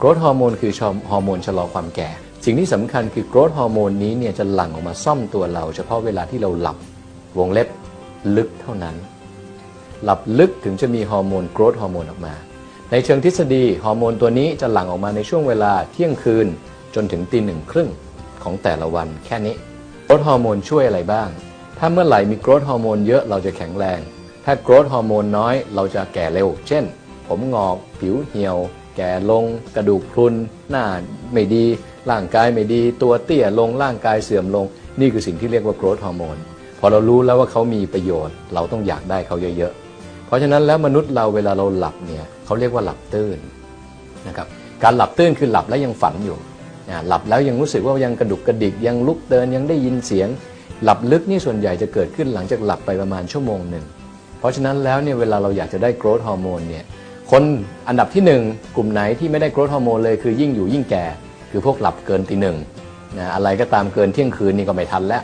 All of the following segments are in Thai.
โกรทฮอร์โมนคือฮอร์โมนชะลอความแก่ สิ่งที่สำคัญคือโกรทฮอร์โมนนี้เนี่ยจะหลั่งออกมาซ่อมตัวเรา เฉพาะเวลาที่เราหลับวงเล็บลึกเท่านั้น หลับลึกถึงจะมีฮอร์โมนโกรทฮอร์โมนออกมา ในเชิงทฤษฎีฮอร์โมนตัวนี้จะหลั่งออกมาในช่วงเวลาเที่ยงคืนจนถึงตีหนึ่งครึ่งของแต่ละวันแค่นี้โกรทฮอร์โมนช่วยอะไรบ้าง ถ้าเมื่อไหร่มีโกรทฮอร์โมนเยอะเราจะแข็งแรง ถ้าโกรทฮอร์โมนน้อยเราจะแก่เร็ว เช่น ผมงอกผิวเหี่ยว แก่ลง กระดูกพรุนหน้าไม่ดี ร่างกายไม่ดี ตัวเตี้ยลงร่างกายเสื่อมลง นี่คือสิ่งที่เรียกว่าโกรทฮอร์โมนพอเรารู้แล้วว่าเขามีประโยชน์ เราต้องอยากได้เขาเยอะๆ เพราะฉะนั้นแล้วมนุษย์เราเวลาเราหลับเนี่ยเขาเรียกว่าหลับตื่นนะครับการหลับตื่นคือหลับแล้วยังฝันอยู่หลับแล้วยังรู้สึกว่ายังกระดุกกระดิกยังลุกเดินยังได้ยินเสียง หลับลึกนี่ส่วนใหญ่จะเกิดขึ้นหลังจากหลับไปประมาณชั่วโมงหนึ่งเพราะฉะนั้นแล้วเนี่ยเวลาเราอยากจะได้โกรทฮอร์โมนเนี่ย คนอันดับที่หนึ่งกลุ่มไหนที่ไม่ได้โกรทฮอร์โมนเลยคือยิ่งอยู่ยิ่งแก่ คือพวกหลับเกินตีหนึ่งนะอะไรก็ตามเกินเที่ยงคืนนี่ก็ไม่ทันแล้ว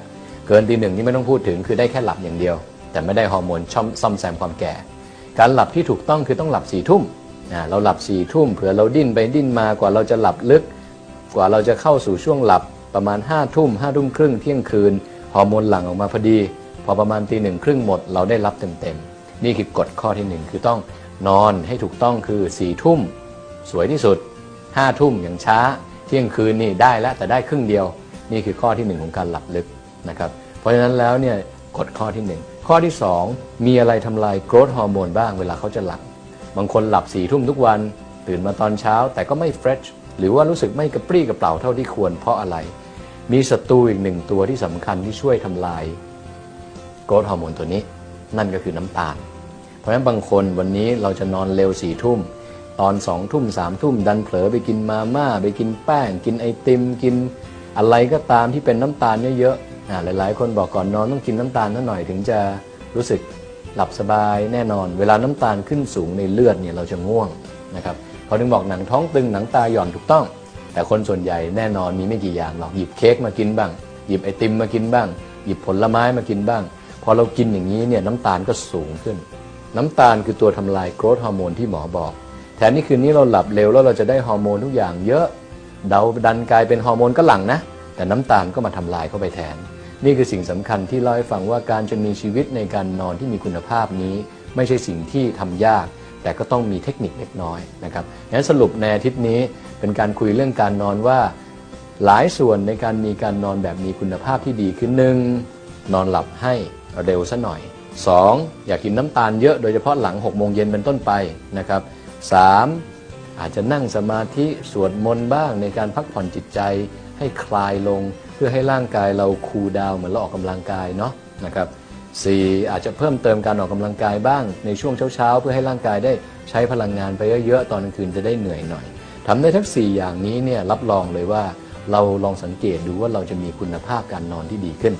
เกินตีหนึ่งนี่ไม่ต้องพูดถึงคือได้แค่หลับอย่างเดียว แต่ไม่ได้ฮอร์โมนช่อมซ่อมแซมความแก่ การหลับที่ถูกต้องคือต้องหลับสี่ทุ่มอ่าเราหลับสี่ทุ่มเผื่อเราดิ้นไปดิ้นมากว่าเราจะหลับลึก กว่าเราจะเข้าสู่ช่วงหลับประมาณ5้าทุ่มห้าทุ่มครึ่งเที่ยงคืนฮอร์โมนหลั่งออกมาพอดี พอประมาณตีหนึ่งครึ่งหมดเราได้รับเต็มๆนี่คือกฎข้อที่หนึ่งคือต้อง นอนให้ถูกต้องคือ4ี่ทุ่มสวยที่สุด5้าทุ่มอย่างช้า เที่ยงคืนนี่ได้แล้วแต่ได้ครึ่งเดียว นี่คือข้อที่หนึ่งของการหลับลึกนะครับเพราะฉะนั้นแล้วเนี่ยกฎข้อที่หนึ่งข้อที่สองมีอะไรทำลายโกรทฮอร์โมนบ้างเวลาเขาจะหลับ บางคนหลับสี่ทุ่มทุกวัน ตื่นมาตอนเช้าแต่ก็ไม่เฟรชหรือว่ารู้สึกไม่กระปรี้กระเปร่าเท่าที่ควรเพราะอะไร มีศัตรูอีกหนึ่งตัวที่สำคัญที่ช่วยทำลายโกรทฮอร์โมนตัวนี้ นั่นก็คือน้ำตาล เพราะฉะนั้นบางคนวันนี้เราจะนอนเร็วสี่ทุ่มตอนสองทุ่มสามทุ่มดันเผลอไปกินมาม่า ไปกินแป้ง กินไอติม กินอะไรก็ตามที่เป็นน้ำตาลเยอะๆอ่าหลายๆ คนบอกก่อนนอนต้องกินน้ำตาลนิดหน่อยถึงจะรู้สึกหลับสบายแน่นอน เวลาน้ำตาลขึ้นสูงในเลือดเนี่ยเราจะง่วงนะครับเขาถึงบอกหนังท้องตึงหนังตาหย่อนถูกต้อง แต่คนส่วนใหญ่แน่นอนมีไม่กี่อย่างหรอกหยิบเค้กมากินบ้าง หยิบไอติมมากินบ้าง หยิบผลไม้มากินบ้าง พอเรากินอย่างนี้เนี่ยน้ำตาลก็สูงขึ้น น้ำตาลคือตัวทำลายโกรทฮอร์โมนที่หมอบอกแทนที่คืนนี้เราหลับเร็วแล้วเราจะได้ฮอร์โมนทุกอย่างเยอะเดาดันกลายเป็นฮอร์โมนก็หลังนะ แต่น้ำตาลก็มาทำลายเข้าไปแทน นี่คือสิ่งสำคัญที่เล่าให้ฟังว่าการจะมีชีวิตในการนอนที่มีคุณภาพนี้ ไม่ใช่สิ่งที่ทำยาก แต่ก็ต้องมีเทคนิคเล็กน้อยนะครับงั้นสรุปในอาทิตย์นี้เป็นการคุยเรื่องการนอนว่า หลายส่วนในการมีการนอนแบบมีคุณภาพที่ดีคือหนึ่งนอนหลับให้เร็วซะหน่อย 2. อย่ากกินน้ำตาลเยอะโดยเฉพาะหลัง6โมงเย็นเป็นต้นไปนะครับ 3. อาจจะนั่งสมาธิสวดมนต์บ้างในการพักผ่อนจิตใจให้คลายลง เพื่อให้ร่างกายเราคูลดาวเหมือนเราออกกำลังกายเนาะนะครับ 4. อาจจะเพิ่มเติมการออกกำลังกายบ้างในช่วงเช้าๆ เพื่อให้ร่างกายได้ใช้พลังงานไปเยอะๆ ตอนกลางคืนจะได้เหนื่อยหน่อยทำได้ทั้ง 4 อย่างนี้เนี่ยรับรองเลยว่าเราลองสังเกตดูว่าเราจะมีคุณภาพการนอนที่ดีขึ้น